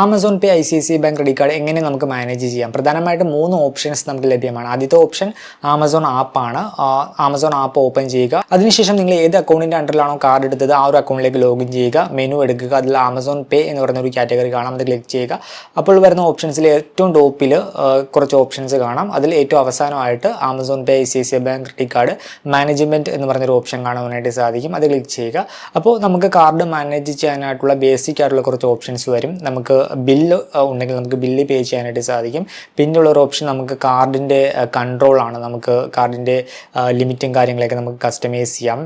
Amazon pay I C I C bank credit card എങ്ങനെ നമുക്ക് manage ചെയ്യാം? പ്രധാനമായിട്ടും മൂന്ന് ഓപ്ഷൻസ് നമുക്ക് ലഭ്യമാണ്. ആദ്യത്തെ ഓപ്ഷൻ ആമസോൺ ആപ്പാണ് ആമസോൺ ആപ്പ് ഓപ്പൺ ചെയ്യുക. അതിനുശേഷം നിങ്ങൾ ഏത് അക്കൗണ്ടിന്റെ അണ്ടറിലാണോ കാർഡ് എടുത്തത് ആ ഒരു അക്കൗണ്ടിലേക്ക് ലോഗിൻ ചെയ്യുക. മെനു എടുക്കുക. അതിൽ ആമസോൺ പേ എന്ന് പറയുന്ന ഒരു കാറ്റഗറി കാണാം. അത് ക്ലിക്ക് ചെയ്യുക. അപ്പോൾ വരുന്ന ഓപ്ഷൻസിൽ ഏറ്റവും ടോപ്പിൽ കുറച്ച് ഓപ്ഷൻസ് കാണാം. അതിൽ ഏറ്റവും അവസാനമായിട്ട് Amazon pay I C I C bank credit card management എന്ന് പറഞ്ഞൊരു ഓപ്ഷൻ കാണാനായിട്ട് സാധിക്കും. അത് ക്ലിക്ക് ചെയ്യുക. അപ്പോൾ നമുക്ക് കാർഡ് മാനേജ് ചെയ്യാനായിട്ടുള്ള ബേസിക് ആയിട്ടുള്ള കുറച്ച് ഓപ്ഷൻസ് വരും. നമുക്ക് ബില്ല് ഉണ്ടെങ്കിൽ നമുക്ക് ബില്ല് പേ ചെയ്യാനായിട്ട് സാധിക്കും. പിന്നെ ഉള്ള ഒരു ഓപ്ഷൻ നമുക്ക് കാർഡിന്റെ കൺട്രോളാണ് നമുക്ക് കാർഡിന്റെ ലിമിറ്റും കാര്യങ്ങളൊക്കെ നമുക്ക് കസ്റ്റമൈസ് ചെയ്യാം.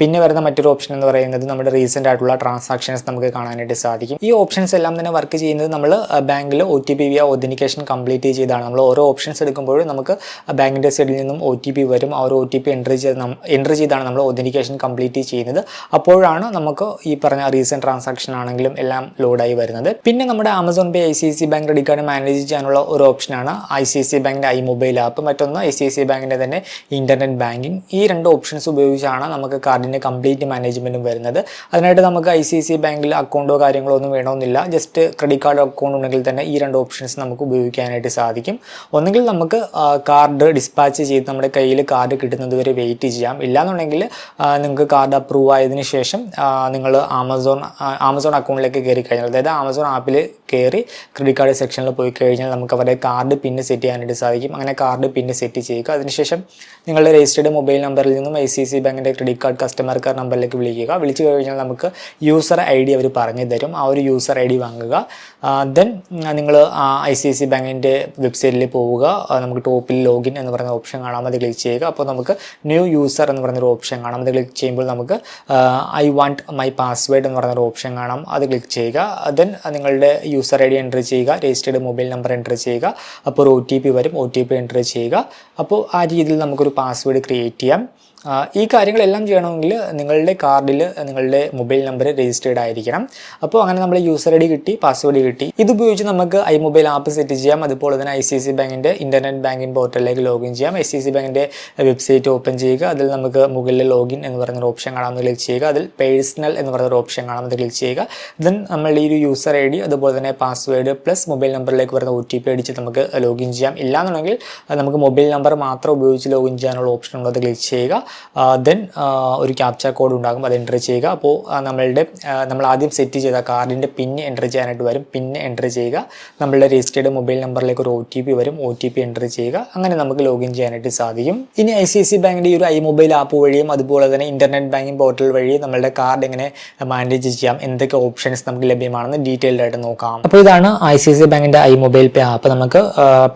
പിന്നെ വരുന്ന മറ്റൊരു ഓപ്ഷൻ എന്ന് പറയുന്നത് നമ്മുടെ റീസെന്റ് ആയിട്ടുള്ള ട്രാൻസാക്ഷൻസ് നമുക്ക് കാണാനായിട്ട് സാധിക്കും. ഈ ഓപ്ഷൻസ് എല്ലാം തന്നെ വർക്ക് ചെയ്യുന്നത് നമ്മൾ ബാങ്കിൽ O T P via authentication complete ചെയ്താണ്. നമ്മൾ ഓരോ ഓപ്ഷൻസ് എടുക്കുമ്പോഴും നമുക്ക് ബാങ്കിന്റെ സൈഡിൽ നിന്നും ഒ ടി പി വരും. ആ ഒരു ഒ ടി പി എൻട്രി ചെയ്ത് എന്റർ ചെയ്താണ് നമ്മൾ ഒതിനിക്കേഷൻ കംപ്ലീറ്റ് ചെയ്യുന്നത്. അപ്പോഴാണ് നമുക്ക് ഈ പറഞ്ഞ റീസെന്റ് ട്രാൻസാക്ഷൻ ആണെങ്കിലും എല്ലാം ലോഡായി വരുന്നത്. പിന്നെ നമ്മുടെ Amazon pay I C C bank credit card manage ചെയ്യാനുള്ള ഒരു ഓപ്ഷനാണ് ഐ സി സി ബാങ്കിന്റെ ഐ മൊബൈൽ ആപ്പ് മറ്റൊന്ന് ഐ സി സി ബാങ്കിന്റെ തന്നെ ഇന്റർനെറ്റ് ബാങ്കിങ് ഈ രണ്ട് ഓപ്ഷൻസ് ഉപയോഗിച്ചാണ് നമുക്ക് കാർഡിന്റെ കംപ്ലീറ്റ് മാനേജ്മെന്റും വരുന്നത്. അതിനായിട്ട് നമുക്ക് ഐ സി സി ബാങ്കിൽ അക്കൗണ്ടോ കാര്യങ്ങളോ ഒന്നും വേണമെന്നില്ല. ജസ്റ്റ് ക്രെഡിറ്റ് കാർഡ് അക്കൗണ്ട് ഉണ്ടെങ്കിൽ തന്നെ ഈ രണ്ട് ഓപ്ഷൻസ് നമുക്ക് ഉപയോഗിക്കാനായിട്ട് സാധിക്കും. ഒന്നുകിൽ നമുക്ക് കാർഡ് ഡിസ്പാച്ച് ചെയ്ത് നമ്മുടെ കയ്യിൽ കാർഡ് കിട്ടുന്നത് വരെ വെയിറ്റ് ചെയ്യാം. ഇല്ലാന്നുണ്ടെങ്കിൽ നിങ്ങൾക്ക് കാർഡ് അപ്രൂവ് ആയതിനു ശേഷം നിങ്ങൾ ആമസോൺ ആമസോൺ അക്കൗണ്ടിലേക്ക് കയറി കഴിഞ്ഞാൽ അതായത് ആമസോൺ ആപ്പിൽ കയറി ക്രെഡിറ്റ് കാർഡ് സെക്ഷനിൽ പോയി കഴിഞ്ഞാൽ നമുക്ക് അവരുടെ കാർഡ് പിന്നെ സെറ്റ് ചെയ്യാനായിട്ട് സാധിക്കും. അങ്ങനെ കാർഡ് പിന്നെ സെറ്റ് ചെയ്യുക. അതിനുശേഷം നിങ്ങളുടെ രജിസ്റ്റേർഡ് മൊബൈൽ നമ്പറിൽ നിന്നും ഐ സി സി ബാങ്കിന്റെ ക്രെഡിറ്റ് കാർഡ് കസ്റ്റമർ കെയർ നമ്പറിലേക്ക് വിളിക്കുക. വിളിച്ചു കഴിഞ്ഞാൽ നമുക്ക് യൂസർ ഐ ഡി അവർ പറഞ്ഞു തരും. ആ ഒരു യൂസർ ഐ ഡി വാങ്ങുക. ദെൻ നിങ്ങൾ ഐ സി സി ബാങ്കിന്റെ വെബ്സൈറ്റിൽ പോവുക. നമുക്ക് ടോപ്പിൽ ലോഗിൻ എന്ന് പറയുന്ന ഓപ്ഷൻ കാണാം. അത് ക്ലിക്ക് ചെയ്യുക. അപ്പോൾ നമുക്ക് ന്യൂ യൂസർ എന്ന് പറയുന്നൊരു ഓപ്ഷൻ കാണാം. അത് ക്ലിക്ക് ചെയ്യുമ്പോൾ നമുക്ക് ഐ വാണ്ട് മൈ പാസ്വേഡ് എന്ന് പറയുന്നൊരു ഓപ്ഷൻ കാണാം. അത് ക്ലിക്ക് ചെയ്യുക. ദെൻ നിങ്ങളുടെ യൂസർ ഐ ഡി എന്റർ ചെയ്യുക രജിസ്റ്റേർഡ് മൊബൈൽ നമ്പർ എന്റർ ചെയ്യുക അപ്പോൾ ഒരു ഒ ടി പി വരും ഒ ടി പി എന്റർ ചെയ്യുക. അപ്പോൾ ആ രീതിയിൽ നമുക്കൊരു പാസ്വേഡ് ക്രിയേറ്റ് ചെയ്യാം. ഈ കാര്യങ്ങളെല്ലാം ചെയ്യണമെങ്കിൽ നിങ്ങളുടെ കാർഡിൽ നിങ്ങളുടെ മൊബൈൽ നമ്പർ രജിസ്റ്റേർഡ് ആയിരിക്കണം. അപ്പോൾ അങ്ങനെ നമ്മൾ യൂസർ ഐ ഡി കിട്ടി പാസ്വേഡ് കിട്ടി. ഇതുപയോഗിച്ച് നമുക്ക് ഐ മൊബൈൽ ആപ്പ് സെറ്റ് ചെയ്യാം. അതുപോലെ തന്നെ ഐ സി സി ബാങ്കിന്റെ ഇന്റർനെറ്റ് ബാങ്കിങ് പോർട്ടലിലേക്ക് ലോഗിൻ ചെയ്യാം. ഐ സി സി ബാങ്കിന്റെ വെബ്സൈറ്റ് ഓപ്പൺ ചെയ്യുക. അതിൽ നമുക്ക് മുകളിൽ ലോഗിൻ എന്ന് പറയുന്ന ഓപ്ഷൻ കാണാമെന്ന് ക്ലിക്ക് ചെയ്യുക. അതിൽ പേഴ്സണൽ എന്ന് പറയുന്ന ഓപ്ഷൻ കാണാമെന്ന് ക്ലിക്ക് ചെയ്യുക. ദെൻ നമ്മൾ ഈ ഒരു യൂസർ ഐ ഡി അതുപോലെ തന്നെ പാസ്വേഡ് പ്ലസ് മൊബൈൽ നമ്പറിലേക്ക് വരുന്ന ഒ ടി പി അടിച്ച് നമുക്ക് ലോഗിൻ ചെയ്യാം. ഇല്ലാന്നുണ്ടെങ്കിൽ നമുക്ക് മൊബൈൽ നമ്പർ മാത്രം ഉപയോഗിച്ച് ലോഗിൻ ചെയ്യാനുള്ള ഓപ്ഷൻ ഉള്ളത് ക്ലിക്ക് ചെയ്യുക. ദെൻ ഒരു ക്യാപ്ച കോഡ് ഉണ്ടാകും അത് എന്റർ ചെയ്യുക. അപ്പോൾ നമ്മളുടെ നമ്മൾ ആദ്യം സെറ്റ് ചെയ്ത കാർഡിന്റെ പിൻ എന്റർ ചെയ്യാനായിട്ട് വരും. പിൻ എന്റർ ചെയ്യുക. നമ്മളുടെ രജിസ്റ്റേർഡ് മൊബൈൽ നമ്പറിലേക്ക് ഒരു ഒ ടി പി വരും. ഒ ടി പി എന്റർ ചെയ്യുക. അങ്ങനെ നമുക്ക് ലോഗിൻ ചെയ്യാനായിട്ട് സാധിക്കും. ഇനി ഐ സി ഐ സി ബാങ്കിന്റെ ഈ ഒരു ഐ മൊബൈൽ ആപ്പ് വഴിയും അതുപോലെ തന്നെ ഇന്റർനെറ്റ് ബാങ്കിങ് പോർട്ടൽ വഴി നമ്മളുടെ കാർഡ് എങ്ങനെ മാനേജ് ചെയ്യാം എന്തൊക്കെ ഓപ്ഷൻസ് നമുക്ക് ലഭ്യമാണെന്ന് ഡീറ്റെയിൽഡ് ആയിട്ട് നോക്കാം. അപ്പോൾ ഇതാണ് ഐ സി സി ബാങ്കിന്റെ ഐ മൊബൈൽ പേ ആപ്പ് നമുക്ക്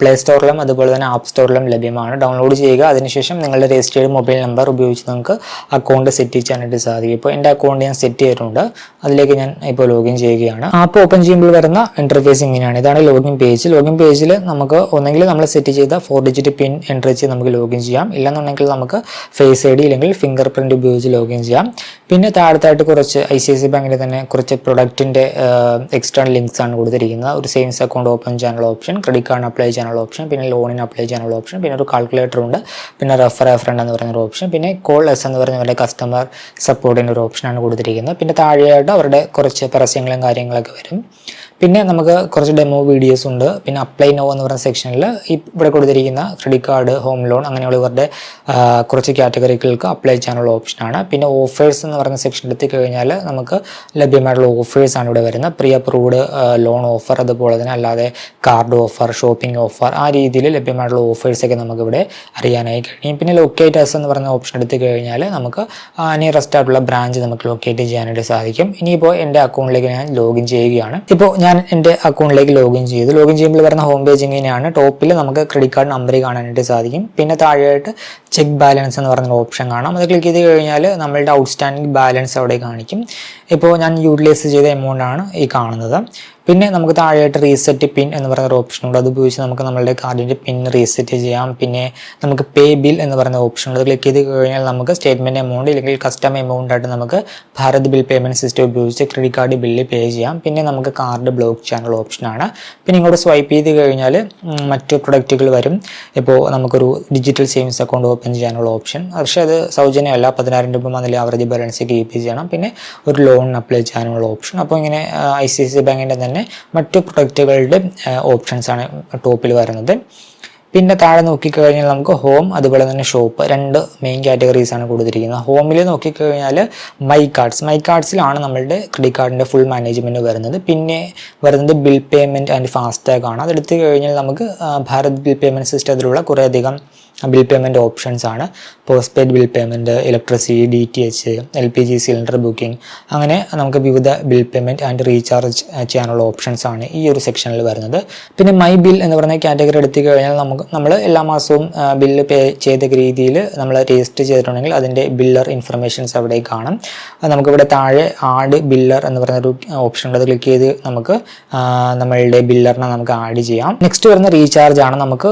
പ്ലേ സ്റ്റോറിലും അതുപോലെ തന്നെ ആപ്പ് സ്റ്റോറിലും ലഭ്യമാണ്. ഡൗൺലോഡ് ചെയ്യുക. അതിനുശേഷം നിങ്ങളുടെ രജിസ്റ്റേർഡ് മൊബൈൽ നമ്പർ ഉപയോഗിച്ച് നമുക്ക് അക്കൗണ്ട് സെറ്റ് ചെയ്യാനായിട്ട് സാധിക്കും. ഇപ്പോൾ എന്റെ അക്കൗണ്ട് ഞാൻ സെറ്റ് ചെയ്തിട്ടുണ്ട്. അതിലേക്ക് ഞാൻ ഇപ്പോൾ ലോഗിൻ ചെയ്യുകയാണ്. ആപ്പ് ഓപ്പൺ ചെയ്യുമ്പോൾ വരുന്ന ഇന്റർഫേസ് ഇങ്ങനെയാണ്. ഇതാണ് ലോഗിൻ പേജ് ലോഗിൻ പേജിൽ നമുക്ക് ഒന്നെങ്കിൽ നമ്മൾ സെറ്റ് ചെയ്ത ഫോർ ഡിജിറ്റ് പിൻ എന്റർ ചെയ്ത് നമുക്ക് ലോഗിൻ ചെയ്യാം. ഇല്ലെന്നുണ്ടെങ്കിൽ നമുക്ക് ഫേസ് ഐ ഡി അല്ലെങ്കിൽ ഫിംഗർ പ്രിന്റ് ഉപയോഗിച്ച് ലോഗിൻ ചെയ്യാം. പിന്നെ താഴത്തായിട്ട് കുറച്ച് ഐ സി ഐ സി ബാങ്കിന്റെ തന്നെ കുറച്ച് പ്രൊഡക്റ്റിന്റെ എക്സ്റ്റേണൽ ലിങ്ക്സ് ആണ് കൊടുത്തിരിക്കുന്നത്. ഒരു സേവിങ്സ് അക്കൗണ്ട് ഓപ്പൺ ചെയ്യാനുള്ള ഓപ്ഷൻ ക്രെഡിറ്റ് കാർഡ് അപ്ലൈ ചെയ്യാനുള്ള ഓപ്ഷൻ പിന്നെ ലോണിന് അപ്ലൈ ചെയ്യാനുള്ള ഓപ്ഷൻ പിന്നെ ഒരു കാൽക്കുലേറ്റർ ഉണ്ട്. പിന്നെ റെഫർ ഫ്രണ്ട് എന്ന് പറയുന്ന ഒരു ഓപ്ഷൻ പിന്നെ കോൾ എസ് എന്ന് പറഞ്ഞ പോലെ കസ്റ്റമർ സപ്പോർട്ടിന് ഒരു ഓപ്ഷനാണ് കൊടുത്തിരിക്കുന്നത്. പിന്നെ താഴെയായിട്ട് അവരുടെ കുറച്ച് പരസ്യങ്ങളും കാര്യങ്ങളൊക്കെ വരും. പിന്നെ നമുക്ക് കുറച്ച് ഡെമോ വീഡിയോസ് ഉണ്ട്. പിന്നെ അപ്ലൈ നോ എന്ന് പറയുന്ന സെക്ഷനിൽ ഇവിടെ കൊടുത്തിരിക്കുന്ന ക്രെഡിറ്റ് കാർഡ് ഹോം ലോൺ അങ്ങനെയുള്ള ഇവരുടെ കുറച്ച് കാറ്റഗറികൾക്ക് അപ്ലൈ ചെയ്യാനുള്ള ഓപ്ഷനാണ് പിന്നെ ഓഫേഴ്സ് എന്ന് പറയുന്ന സെക്ഷൻ എടുത്തു കഴിഞ്ഞാൽ നമുക്ക് ലഭ്യമായിട്ടുള്ള ഓഫേഴ്സ് ആണ് ഇവിടെ വരുന്നത്. പ്രീ അപ്രൂവ്ഡ് ലോൺ ഓഫർ അതുപോലെ തന്നെ അല്ലാതെ കാർഡ് ഓഫർ ഷോപ്പിംഗ് ഓഫർ ആ രീതിയിൽ ലഭ്യമായിട്ടുള്ള ഓഫേഴ്സൊക്കെ നമുക്ക് ഇവിടെ അറിയാനായി കഴിയും. പിന്നെ ലൊക്കേറ്റേഴ്സ് എന്ന് പറയുന്ന ഓപ്ഷൻ എടുത്തു കഴിഞ്ഞാൽ നമുക്ക് നിയറസ്റ്റ് ആയിട്ടുള്ള ബ്രാഞ്ച് നമുക്ക് ലൊക്കേറ്റ് ചെയ്യാനായിട്ട് സാധിക്കും. ഇനിയിപ്പോൾ എന്റെ അക്കൗണ്ടിലേക്ക് ഞാൻ ലോഗിൻ ചെയ്യുകയാണ്. ഇപ്പോൾ ഞാൻ എന്റെ അക്കൗണ്ടിലേക്ക് ലോഗിൻ ചെയ്തു. ലോഗിൻ ചെയ്യുമ്പോൾ വരുന്ന ഹോം പേജ് ഇങ്ങനെയാണ്. ടോപ്പിൽ നമുക്ക് ക്രെഡിറ്റ് കാർഡ് നമ്പർ കാണാനായിട്ട് സാധിക്കും. പിന്നെ താഴെയായിട്ട് ചെക്ക് ബാലൻസ് എന്ന് പറയുന്ന ഓപ്ഷൻ കാണാം. അത് ക്ലിക്ക് ചെയ്ത് കഴിഞ്ഞാൽ നമ്മളുടെ ഔട്ട്സ്റ്റാൻഡിംഗ് ബാലൻസ് അവിടെ കാണിക്കും. ഇപ്പോൾ ഞാൻ യൂട്ടിലൈസ് ചെയ്ത എമൗണ്ട് ആണ് ഈ കാണുന്നത്. പിന്നെ നമുക്ക് താഴെയായിട്ട് റീസെറ്റ് പിൻ എന്ന് പറയുന്ന ഒരു ഓപ്ഷൻ ഉണ്ട്. അത് ഉപയോഗിച്ച് നമുക്ക് നമ്മളുടെ കാർഡിന്റെ പിൻ റീസെറ്റ് ചെയ്യാം. പിന്നെ നമുക്ക് പേ ബിൽ എന്ന് പറയുന്ന ഓപ്ഷൻ ഉണ്ട്. ക്ലിക്ക് ചെയ്ത് കഴിഞ്ഞാൽ നമുക്ക് സ്റ്റേറ്റ്മെന്റ് എമൗണ്ട് അല്ലെങ്കിൽ കസ്റ്റം എമൗണ്ട് ആയിട്ട് നമുക്ക് ഭാരത് ബിൽ പേയ്മെന്റ് സിസ്റ്റം ഉപയോഗിച്ച് ക്രെഡിറ്റ് കാർഡ് ബില്ല് പേ ചെയ്യാം. പിന്നെ നമുക്ക് കാർഡ് ബ്ലോക്ക് ചെയ്യാനുള്ള ഓപ്ഷനാണ് പിന്നെ ഇങ്ങോട്ട് സ്വൈപ്പ് ചെയ്ത് കഴിഞ്ഞാൽ മറ്റു മറ്റ് പ്രൊഡക്റ്റുകൾ വരും. ഇപ്പോൾ നമുക്കൊരു ഡിജിറ്റൽ സേവിങ്സ് അക്കൗണ്ട് ഓപ്പൺ ചെയ്യാനുള്ള ഓപ്ഷൻ പക്ഷേ അത് സൗജന്യമല്ല. പതിനായിരം രൂപ മന്ത്ലി ആവറേജ് ബാലൻസ് കീപ്പ് ചെയ്യണം. പിന്നെ ഒരു ലോൺ അപ്ലൈ ചെയ്യാനുള്ള ഓപ്ഷൻ അപ്പോൾ ഇങ്ങനെ ഐ സി സി ബാങ്കിന്റെ തന്നെ തന്നെ മറ്റു പ്രൊഡക്റ്റുകളുടെ ഓപ്ഷൻസ് ആണ് ടോപ്പിൽ വരുന്നത്. പിന്നെ താഴെ നോക്കിക്കഴിഞ്ഞാൽ നമുക്ക് ഹോം അതുപോലെ തന്നെ ഷോപ്പ് രണ്ട് മെയിൻ കാറ്റഗറീസ് ആണ് കൊടുത്തിരിക്കുന്നത്. ഹോമിൽ നോക്കിക്കഴിഞ്ഞാൽ മൈ കാർഡ്സ് മൈ കാർഡ്സിലാണ് നമ്മളുടെ ക്രെഡിറ്റ് കാർഡിന്റെ ഫുൾ മാനേജ്മെന്റ് വരുന്നത്. പിന്നെ വരുന്നത് ബിൽ പേയ്മെന്റ് ആൻഡ് ഫാസ്ടാഗ് ആണ്. അതെടുത്ത് കഴിഞ്ഞാൽ നമുക്ക് ഭാരത് ബിൽ പേയ്മെന്റ് സിസ്റ്റത്തിലുള്ള കുറേയധികം ബിൽ പേയ്മെന്റ് ഓപ്ഷൻസ് ആണ്. Post paid bill payment electricity D T H L P G cylinder booking അങ്ങനെ നമുക്ക് വിവിധ ബിൽ പേയ്മെന്റ് ആൻഡ് റീചാർജ് ചെയ്യാനുള്ള ഓപ്ഷൻസ് ആണ് ഈ ഒരു സെക്ഷനിൽ വരുന്നത്. പിന്നെ മൈ ബിൽ എന്ന് പറയുന്ന കാറ്റഗറി എടുത്തു കഴിഞ്ഞാൽ നമുക്ക് നമ്മൾ എല്ലാ മാസവും ബില്ല് പേ ചെയ്ത രീതിയിൽ നമ്മൾ രജിസ്റ്റർ ചെയ്തിട്ടുണ്ടെങ്കിൽ അതിന്റെ ബില്ലർ ഇൻഫർമേഷൻസ് അവിടെ കാണും. നമുക്കിവിടെ താഴെ ആഡ് ബില്ലർ എന്ന് പറയുന്ന ഒരു ഓപ്ഷൻ ഉണ്ട്. ക്ലിക്ക് ചെയ്ത് നമുക്ക് നമ്മളുടെ ബില്ലറിനെ നമുക്ക് ആഡ് ചെയ്യാം. നെക്സ്റ്റ് വരുന്ന റീചാർജ് ആണ്. നമുക്ക്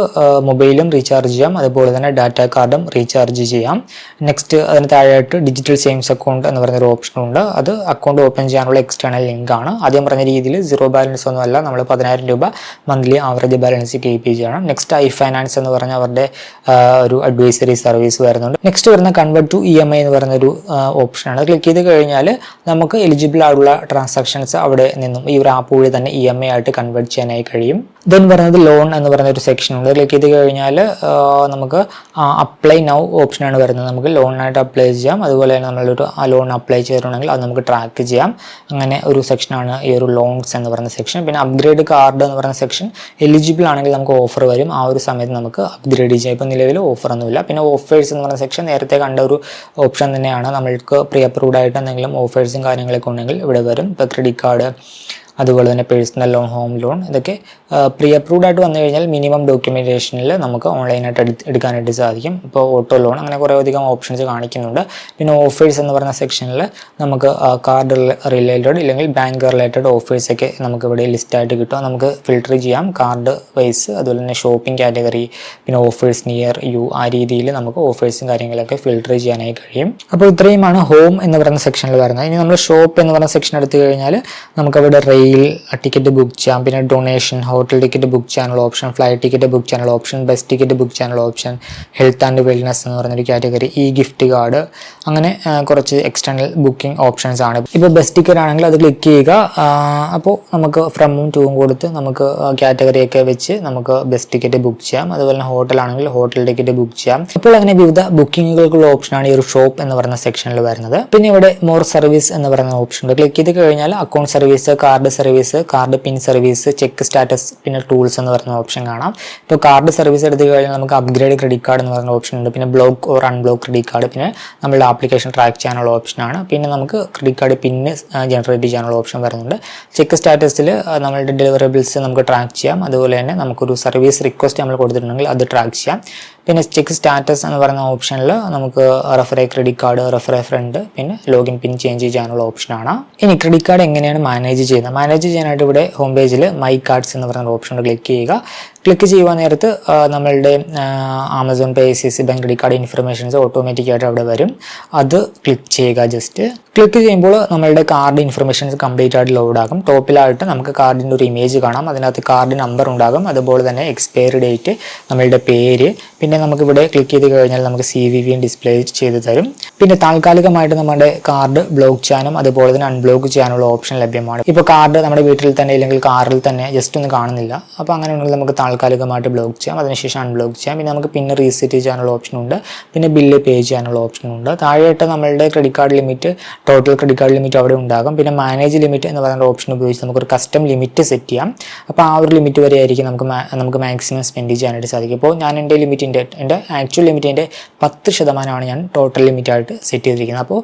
മൊബൈലും റീചാർജ് ചെയ്യാം. അതുപോലെ തന്നെ ഡാറ്റ കാർഡും റീചാർജ് ചെയ്യാം. നെക്സ്റ്റ് അതിന് താഴെയായിട്ട് ഡിജിറ്റൽ സേവിങ്സ് അക്കൗണ്ട് എന്ന് പറഞ്ഞൊരു ഓപ്ഷനുണ്ട് അത് അക്കൗണ്ട് ഓപ്പൺ ചെയ്യാനുള്ള എക്സ്റ്റേണൽ ലിങ്ക് ആണ്. ആദ്യം പറഞ്ഞ രീതിയിൽ സീറോ ബാലൻസ് ഒന്നുമല്ല നമ്മൾ പതിനായിരം രൂപ മന്ത്ലി ആവറേജ് ബാലൻസ് കീപ്പ് ചെയ്യണം. നെക്സ്റ്റ് ഐ ഫൈനാൻസ് എന്ന് പറഞ്ഞ അവരുടെ ഒരു അഡ്വൈസറി സർവീസ് വരുന്നുണ്ട്. നെക്സ്റ്റ് വരുന്ന convert to E M I എന്ന് പറഞ്ഞൊരു ഓപ്ഷനാണ് ക്ലിക്ക് ചെയ്ത് കഴിഞ്ഞാൽ നമുക്ക് എലിജിബിൾ ആയിട്ടുള്ള ട്രാൻസാക്ഷൻസ് അവിടെ നിന്നും ഈ ഒരു ആപ്പ് വഴി തന്നെ ഇ എം ഐ ആയിട്ട് കൺവേർട്ട് ചെയ്യാനായി കഴിയും. ദെൻ പറയുന്നത് ലോൺ എന്ന് പറയുന്ന ഒരു സെക്ഷൻ ഉണ്ട്. ക്ലിക്ക് ചെയ്ത് കഴിഞ്ഞാൽ നമുക്ക് അപ്ലൈ നൗ ഓപ്ഷനാണ് വരുന്നത്. നമുക്ക് ലോണിനായിട്ട് അപ്ലൈ ചെയ്യാം. അതുപോലെ തന്നെ നമ്മളൊരു ലോൺ അപ്ലൈ ചെയ്തിട്ടുണ്ടെങ്കിൽ അത് നമുക്ക് ട്രാക്ക് ചെയ്യാം. അങ്ങനെ ഒരു സെക്ഷനാണ് ഈ ഒരു ലോൺസ് എന്ന് പറയുന്ന സെക്ഷൻ പിന്നെ അപ്ഗ്രേഡ് കാർഡ് എന്ന് പറയുന്ന സെക്ഷൻ എലിജിബിൾ ആണെങ്കിൽ നമുക്ക് ഓഫർ വരും. ആ ഒരു സമയത്ത് നമുക്ക് അപ്ഗ്രേഡ് ചെയ്യാം. ഇപ്പം നിലവിൽ ഓഫർ ഒന്നുമില്ല. പിന്നെ ഓഫേഴ്സ് എന്ന് പറയുന്ന സെക്ഷൻ നേരത്തെ കണ്ട ഒരു ഓപ്ഷൻ തന്നെയാണ്. നമ്മൾക്ക് പ്രീ അപ്രൂവ്ഡ് ആയിട്ട് എന്തെങ്കിലും ഓഫേഴ്സും കാര്യങ്ങളൊക്കെ ഉണ്ടെങ്കിൽ ഇവിടെ വരും. ഇപ്പോൾ ക്രെഡിറ്റ് കാർഡ് അതുപോലെ തന്നെ പേഴ്സണൽ ലോൺ ഹോം ലോൺ ഇതൊക്കെ പ്രീ അപ്രൂവ്ഡ് ആയിട്ട് വന്നു കഴിഞ്ഞാൽ മിനിമം ഡോക്യുമെന്റേഷനിൽ നമുക്ക് ഓൺലൈനായിട്ട് എടുത്ത് എടുക്കാനായിട്ട് സാധിക്കും. ഇപ്പോൾ ഓട്ടോ ലോൺ അങ്ങനെ കുറേ അധികം ഓപ്ഷൻസ് കാണിക്കുന്നുണ്ട്. പിന്നെ ഓഫേഴ്സ് എന്ന് പറഞ്ഞ സെക്ഷനിൽ നമുക്ക് കാർഡ് റിലേറ്റഡ് ഇല്ലെങ്കിൽ ബാങ്ക് റിലേറ്റഡ് ഓഫേഴ്സൊക്കെ നമുക്ക് ഇവിടെ ലിസ്റ്റായിട്ട് കിട്ടും. നമുക്ക് ഫിൽട്ടർ ചെയ്യാം. കാർഡ് വൈസ് അതുപോലെ തന്നെ ഷോപ്പിംഗ് കാറ്റഗറി പിന്നെ ഓഫേഴ്സ് നിയർ യു ആ രീതിയിൽ നമുക്ക് ഓഫേഴ്സും കാര്യങ്ങളൊക്കെ ഫിൽട്ടർ ചെയ്യാനായി കഴിയും. അപ്പോൾ ഇത്രയുമാണ് ഹോം എന്ന് പറയുന്ന സെക്ഷനിൽ വരുന്നത് ഇനി നമ്മൾ ഷോപ്പ് എന്ന് പറഞ്ഞ സെക്ഷൻ എടുത്തു കഴിഞ്ഞാൽ നമുക്കവിടെ റെയിൽ ടിക്കറ്റ് ബുക്ക് ചെയ്യാം. പിന്നെ ഡൊണേഷൻ ഹോട്ടൽ ടിക്കറ്റ് ബുക്ക് ചെയ്യാനുള്ള ഓപ്ഷൻ ഫ്ലൈറ്റ് ടിക്കറ്റ് ബുക്ക് ചെയ്യാനുള്ള ഓപ്ഷൻ ബസ് ടിക്കറ്റ് ബുക്ക് ചെയ്യാനുള്ള ഓപ്ഷൻ ഹെൽത്ത് ആൻഡ് വെൽനെസ് എന്ന് പറഞ്ഞൊരു കാറ്റഗറി ഈ ഗിഫ്റ്റ് കാർഡ് അങ്ങനെ കുറച്ച് എക്സ്റ്റേണൽ ബുക്കിംഗ് ഓപ്ഷൻസ് ആണ്. ഇപ്പോൾ ബസ് ടിക്കറ്റ് ആണെങ്കിൽ അത് ക്ലിക്ക് ചെയ്യുക. അപ്പോൾ നമുക്ക് ഫ്രമും ടൂവും കൊടുത്ത് നമുക്ക് കാറ്റഗറിയൊക്കെ വെച്ച് നമുക്ക് ബസ് ടിക്കറ്റ് ബുക്ക് ചെയ്യാം. അതുപോലെ തന്നെ ഹോട്ടലാണെങ്കിൽ ഹോട്ടൽ ടിക്കറ്റ് ബുക്ക് ചെയ്യാം. അപ്പോൾ അങ്ങനെ വിവിധ ബുക്കിങ്ങുകൾക്കുള്ള ഓപ്ഷനാണ് ഈ ഒരു ഷോപ്പ് എന്ന് പറയുന്ന സെക്ഷനിൽ വരുന്നത്. പിന്നെ ഇവിടെ മോർ സർവീസ് എന്ന് പറയുന്ന ഓപ്ഷൻ ഉണ്ട്. ക്ലിക്ക് ചെയ്ത് കഴിഞ്ഞാൽ account service card service card PIN service check status പിന്നെ ടൂൾസ് എന്ന് പറയുന്ന ഓപ്ഷൻ കാണാം. ഇപ്പോൾ കാർഡ് സർവീസ് എടുത്തു കഴിഞ്ഞാൽ നമുക്ക് അപ്ഗ്രേഡ് ക്രെഡിറ്റ് കാർഡ് എന്ന് പറയുന്ന ഓപ്ഷൻ ഉണ്ട്. പിന്നെ block or unblock credit card പിന്നെ നമ്മുടെ ആപ്ലിക്കേഷൻ ട്രാക്ക് ചെയ്യാനുള്ള ഓപ്ഷനാണ് പിന്നെ നമുക്ക് ക്രെഡിറ്റ് കാർഡ് പിന്ന് ജനറേറ്റ് ചെയ്യാനുള്ള ഓപ്ഷൻ വരുന്നുണ്ട്. ചെക്ക് സ്റ്റാറ്റസിൽ നമ്മളുടെ ഡെലിവറബിൾസ് നമുക്ക് ട്രാക്ക് ചെയ്യാം. അതുപോലെ തന്നെ നമുക്കൊരു സർവീസ് റിക്വസ്റ്റ് നമ്മൾ കൊടുത്തിട്ടുണ്ടെങ്കിൽ അത് ട്രാക്ക് ചെയ്യാം. പിന്നെ ചെക്ക് സ്റ്റാറ്റസ് എന്ന് പറയുന്ന ഓപ്ഷനിൽ നമുക്ക് refer a credit card refer a friend പിന്നെ ലോഗിൻ പിൻ ചേഞ്ച് ചെയ്യാനുള്ള ഓപ്ഷനാണ് ഇനി ക്രെഡിറ്റ് കാർഡ് എങ്ങനെയാണ് മാനേജ് ചെയ്യുന്നത്? മാനേജ് ചെയ്യാനായിട്ട് ഇവിടെ ഹോം പേജിൽ മൈ കാർഡ്സ് എന്ന് പറയുന്ന ഓപ്ഷൻ ക്ലിക്ക് ചെയ്യുക. ക്ലിക്ക് ചെയ്യുവാൻ നേരത്ത് നമ്മളുടെ Amazon pay C C bank credit card informations ഓട്ടോമാറ്റിക്കായിട്ട് അവിടെ വരും. അത് ക്ലിക്ക് ചെയ്യുക ജസ്റ്റ്. ക്ലിക്ക് ചെയ്യുമ്പോൾ നമ്മളുടെ കാർഡ് ഇൻഫർമേഷൻസ് കംപ്ലീറ്റ് ആയിട്ട് ലോഡ് ആകും ടോപ്പിലായിട്ട് നമുക്ക് കാർഡിന്റെ ഒരു ഇമേജ് കാണാം. അതിനകത്ത് കാർഡ് നമ്പർ ഉണ്ടാകും. അതുപോലെ തന്നെ എക്സ്പയറി ഡേറ്റ് നമ്മളുടെ പേര്. പിന്നെ നമുക്കിവിടെ ക്ലിക്ക് ചെയ്ത് കഴിഞ്ഞാൽ നമുക്ക് സി വി വിയും ഡിസ്പ്ലേ ചെയ്ത് തരും. പിന്നെ താൽക്കാലികമായിട്ട് നമ്മുടെ കാർഡ് ബ്ലോക്ക് ചെയ്യാനും അതുപോലെ തന്നെ അൺബ്ലോക്ക് ചെയ്യാനുള്ള ഓപ്ഷൻ ലഭ്യമാണ്. ഇപ്പോൾ കാർഡ് നമ്മുടെ വീട്ടിൽ തന്നെ ഇല്ലെങ്കിൽ കാറിൽ തന്നെ ജസ്റ്റ് ഒന്ന് കാണുന്നില്ല. അപ്പോൾ അങ്ങനെ ഉണ്ടെങ്കിൽ നമുക്ക് താൽക്കാലികമായിട്ട് ബ്ലോക്ക് ചെയ്യാം. അതിനുശേഷം അൺബ്ലോക്ക് ചെയ്യാം. പിന്നെ നമുക്ക് പിന്നെ റീസെറ്റ് ചെയ്യാനുള്ള ഓപ്ഷൻ ഉണ്ട്. പിന്നെ ബില്ല് പേ ചെയ്യാനുള്ള ഓപ്ഷൻ ഉണ്ട്. താഴെയായിട്ട് നമ്മളുടെ credit card limit total credit card limit അവിടെ ഉണ്ടാകും. പിന്നെ മാനേജ് ലിമിറ്റ് എന്ന് പറയുന്ന ഓപ്ഷൻ ഉപയോഗിച്ച് നമുക്കൊരു കസ്റ്റം ലിമിറ്റ് സെറ്റ് ചെയ്യാം. അപ്പോൾ ആ ഒരു ലിമിറ്റ് വരെ ആയിരിക്കും നമുക്ക് നമുക്ക് മാക്സിമം സ്പെൻഡ് ചെയ്യാനായിട്ട് സാധിക്കും. അപ്പോൾ ഞാൻ എന്റെ ലിമിറ്റിന്റെ എന്റെ ആക്ച്വൽ ലിമിറ്റിന്റെ പത്ത് ശതമാനമാണ് ഞാൻ ടോട്ടൽ ലിമിറ്റായിട്ട് സെറ്റ് ചെയ്തിരിക്കുന്നത്. അപ്പോൾ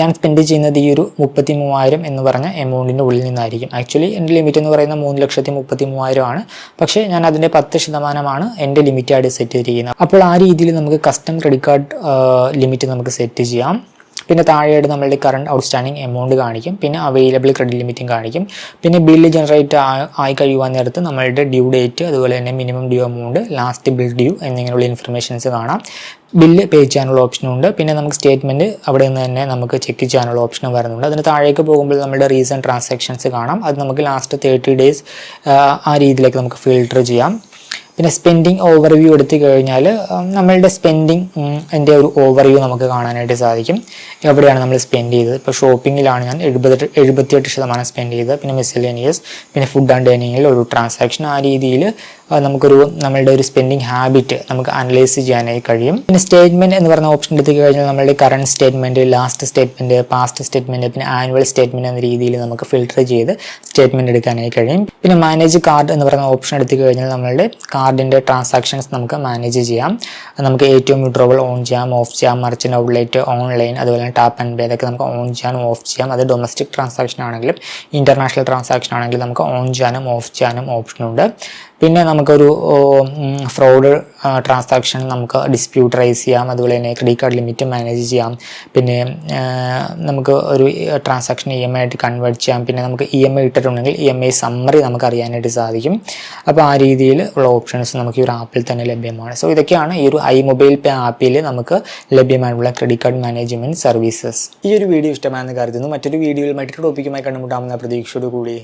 ഞാൻ സ്പെൻഡ് ചെയ്യുന്നത് ഈ ഒരു മുപ്പത്തി മൂവായിരം എന്ന് പറഞ്ഞ എമൗണ്ടിന്റെ ഉള്ളിൽ നിന്നായിരിക്കും. ആക്ച്വലി എന്റെ ലിമിറ്റ് എന്ന് പറയുന്ന മൂന്ന് ലക്ഷത്തി മുപ്പത്തി മൂവായിരം ആണ് പക്ഷേ ഞാൻ അതിന്റെ പത്ത് ശതമാനമാണ് എന്റെ ലിമിറ്റായിട്ട് സെറ്റ് ചെയ്തിരിക്കുന്നത്. അപ്പോൾ ആ രീതിയിൽ നമുക്ക് കസ്റ്റം ക്രെഡിറ്റ് കാർഡ് ലിമിറ്റ് നമുക്ക് സെറ്റ് ചെയ്യാം. പിന്നെ താഴെയായിട്ട് നമ്മളുടെ കറണ്ട് ഔട്ട്സ്റ്റാൻഡിങ് എമൗണ്ട് കാണിക്കും. പിന്നെ അവൈലബിൾ ക്രെഡിറ്റ് ലിമിറ്റും കാണിക്കും. പിന്നെ ബില്ല് ജനറേറ്റ് ആയി കഴിയുവാൻ നേരത്ത് നമ്മളുടെ ഡ്യൂ ഡേറ്റ് അതുപോലെ തന്നെ minimum due amount last bill due എന്നിങ്ങനെയുള്ള ഇൻഫർമേഷൻസ് കാണാം. ബില്ല് പേ ചെയ്യാനുള്ള ഓപ്ഷനും ഉണ്ട്. പിന്നെ നമുക്ക് സ്റ്റേറ്റ്മെന്റ് അവിടെ നിന്ന് തന്നെ നമുക്ക് ചെക്ക് ചെയ്യാനുള്ള ഓപ്ഷനും വരുന്നുണ്ട്. അതിന് താഴേക്ക് പോകുമ്പോൾ നമ്മുടെ റീസെന്റ് ട്രാൻസാക്ഷൻസ് കാണാം. അത് നമുക്ക് ലാസ്റ്റ് തേർട്ടി ഡേയ്സ് ആ രീതിയിലേക്ക് നമുക്ക് ഫിൽട്ടർ ചെയ്യാം. പിന്നെ സ്പെൻഡിങ് ഓവർവ്യൂ എടുത്തു കഴിഞ്ഞാൽ നമ്മളുടെ സ്പെൻഡിങ് എന്റെ ഒരു ഓവർവ്യൂ നമുക്ക് കാണാനായിട്ട് സാധിക്കും. എവിടെയാണ് നമ്മൾ സ്പെൻഡ് ചെയ്തത്? ഇപ്പോൾ ഷോപ്പിങ്ങിലാണ് ഞാൻ എഴുപത്തെട്ട് എഴുപത്തിയെട്ട് ശതമാനം സ്പെൻഡ് ചെയ്തത്. പിന്നെ മിസ്സലേനിയസ് പിന്നെ ഫുഡ് ആൻഡ് ഡൈനിങ്ങിൽ ഒരു ട്രാൻസാക്ഷൻ ആ രീതിയിൽ നമുക്കൊരു നമ്മളുടെ ഒരു സ്പെൻഡിങ് ഹാബിറ്റ് നമുക്ക് അനലൈസ് ചെയ്യാനായി കഴിയും. പിന്നെ സ്റ്റേറ്റ്മെന്റ് എന്ന് പറഞ്ഞ ഓപ്ഷൻ എടുത്തു കഴിഞ്ഞാൽ നമ്മളുടെ current statement last statement past statement പിന്നെ ആനുവൽ സ്റ്റേറ്റ്മെന്റ് എന്ന രീതിയിൽ നമുക്ക് ഫിൽട്ടർ ചെയ്ത് സ്റ്റേറ്റ്മെന്റ് എടുക്കാനായി കഴിയും. പിന്നെ മാനേജ് കാർഡ് എന്ന് പറഞ്ഞ ഓപ്ഷൻ എടുത്തു കഴിഞ്ഞാൽ നമ്മളുടെ കാർഡിന്റെ ട്രാൻസാക്ഷൻസ് നമുക്ക് മാനേജ് ചെയ്യാം. നമുക്ക് ഏറ്റവും വിഡ്രോവൽ ഓൺ ചെയ്യാം ഓഫ് ചെയ്യാം മർച്ചന്റ് ഔട്ട്ലെറ്റ് ഓൺലൈൻ അതുപോലെ ടാപ്പ് ആൻഡ് പേ ഇതൊക്കെ നമുക്ക് ഓൺ ചെയ്യാനും ഓഫ് ചെയ്യാം. അത് ഡൊമസ്റ്റിക് ട്രാൻസാക്ഷൻ ആണെങ്കിലും ഇന്റർനാഷണൽ ട്രാൻസാക്ഷൻ ആണെങ്കിലും നമുക്ക് ഓൺ ചെയ്യാനും ഓഫ് ചെയ്യാനും ഓപ്ഷനുണ്ട് പിന്നെ നമുക്കൊരു ഫ്രോഡ് ട്രാൻസാക്ഷൻ നമുക്ക് ഡിസ്പ്യൂട്ട് റൈസ് ചെയ്യാം. അതുപോലെ തന്നെ ക്രെഡിറ്റ് കാർഡ് ലിമിറ്റ് മാനേജ് ചെയ്യാം. പിന്നെ നമുക്ക് ഒരു ട്രാൻസാക്ഷൻ ഇ എം ഐ ആയിട്ട് കൺവേർട്ട് ചെയ്യാം. പിന്നെ നമുക്ക് ഇ എം ഐ ഇട്ടിട്ടുണ്ടെങ്കിൽ ഇ എം ഐ സമ്മറി നമുക്ക് അറിയാനായിട്ട് സാധിക്കും. അപ്പോൾ ആ രീതിയിൽ ഉള്ള ഓപ്ഷൻസ് നമുക്ക് ഈ ഒരു ആപ്പിൽ തന്നെ ലഭ്യമാണ്. സോ ഇതൊക്കെയാണ് ഈ ഒരു ഐ മൊബൈൽ പേ ആപ്പിൽ നമുക്ക് ലഭ്യമായിട്ടുള്ള ക്രെഡിറ്റ് കാർഡ് മാനേജ്മെന്റ് സർവീസസ് ഈ ഒരു വീഡിയോ ഇഷ്ടമായെന്ന് കരുതുന്നു. മറ്റൊരു വീഡിയോയിൽ മറ്റൊരു ടോപ്പിക്കുമായി കണ്ടുമുട്ടാമെന്ന പ്രതീക്ഷയോട് കൂടി